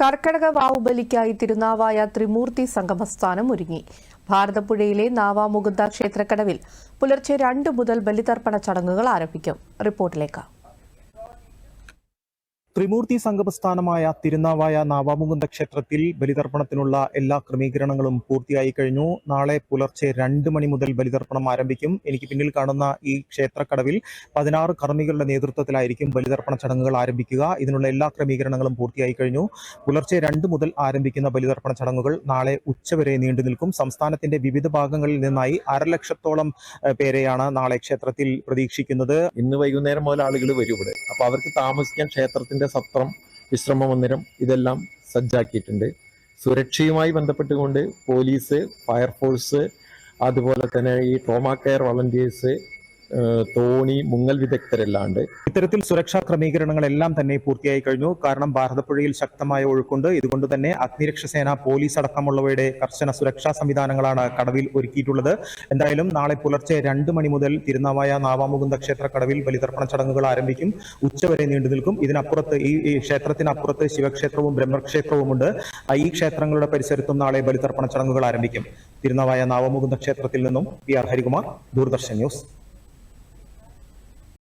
കർക്കടക വാവുബലിക്കായി തിരുനാവായ ത്രിമൂർത്തി സംഗമസ്ഥാനം ഒരുങ്ങി. ഭാരതപ്പുഴയിലെ നാവാമുകുന്ദ ക്ഷേത്രക്കടവിൽ പുലർച്ചെ രണ്ടു മുതൽ ബലിതർപ്പണ ചടങ്ങുകൾ ആരംഭിക്കും. റിപ്പോർട്ടിലേക്ക്. ത്രിമൂർത്തി സംഗമസ്ഥാനമായ തിരുനാവായ നാവാമുകുന്ദ ക്ഷേത്രത്തിൽ ബലിതർപ്പണത്തിനുള്ള എല്ലാ ക്രമീകരണങ്ങളും പൂർത്തിയായി കഴിഞ്ഞു. നാളെ പുലർച്ചെ രണ്ട് മണി മുതൽ ബലിതർപ്പണം ആരംഭിക്കും. എനിക്ക് പിന്നിൽ കാണുന്ന ഈ ക്ഷേത്രക്കടവിൽ പതിനാറ് കർമ്മികളുടെ നേതൃത്വത്തിലായിരിക്കും ബലിതർപ്പണ ചടങ്ങുകൾ ആരംഭിക്കുക. ഇതിനുള്ള എല്ലാ ക്രമീകരണങ്ങളും പൂർത്തിയായി കഴിഞ്ഞു. പുലർച്ചെ രണ്ട് മുതൽ ആരംഭിക്കുന്ന ബലിതർപ്പണ ചടങ്ങുകൾ നാളെ ഉച്ചവരെ നീണ്ടു നിൽക്കും. സംസ്ഥാനത്തിന്റെ വിവിധ ഭാഗങ്ങളിൽ നിന്നായി അരലക്ഷത്തോളം പേരെയാണ് നാളെ ക്ഷേത്രത്തിൽ പ്രതീക്ഷിക്കുന്നത്. ഇന്ന് വൈകുന്നേരം മുതൽ ആളുകൾ വരും ഇവിടെ. അപ്പൊ അവർക്ക് താമസിക്കാൻ ക്ഷേത്രത്തിന്റെ സത്രം വിശ്രമ മന്ദിരം ഇതെല്ലാം സജ്ജാക്കിയിട്ടുണ്ട്. സുരക്ഷയുമായി ബന്ധപ്പെട്ടുകൊണ്ട് പോലീസ് ഫയർഫോഴ്സ് അതുപോലെ തന്നെ ഈ ട്രോമാ കെയർ വളണ്ടിയേഴ്സ് തോണി മുങ്ങൽ വിദഗ്ധരല്ലാണ്ട് ഇത്തരത്തിൽ സുരക്ഷാ ക്രമീകരണങ്ങളെല്ലാം തന്നെ പൂർത്തിയായി കഴിഞ്ഞു. കാരണം ഭാരതപ്പുഴയിൽ ശക്തമായ ഒഴുക്കുണ്ട്. ഇതുകൊണ്ട് തന്നെ അഗ്നിരക്ഷാസേന പോലീസ് അടക്കമുള്ളവയുടെ കർശന സുരക്ഷാ സംവിധാനങ്ങളാണ് കടവിൽ ഒരുക്കിയിട്ടുള്ളത്. എന്തായാലും നാളെ പുലർച്ചെ രണ്ട് മണി മുതൽ തിരുനാവായ നാവാമുകുന്ദ ക്ഷേത്ര കടവിൽ ബലിതർപ്പണ ചടങ്ങുകൾ ആരംഭിക്കും. ഉച്ചവരെ നീണ്ടു നിൽക്കും. ഇതിനപ്പുറത്ത് ഈ ക്ഷേത്രത്തിനപ്പുറത്ത് ശിവക്ഷേത്രവും ബ്രഹ്മക്ഷേത്രവും ഉണ്ട് ഈ ക്ഷേത്രങ്ങളുടെ പരിസരത്തും നാളെ ബലിതർപ്പണ ചടങ്ങുകൾ ആരംഭിക്കും. തിരുനാവായ നാവമുകുന്ദ ക്ഷേത്രത്തിൽ നിന്നും P R Harikumar Doordarshan news.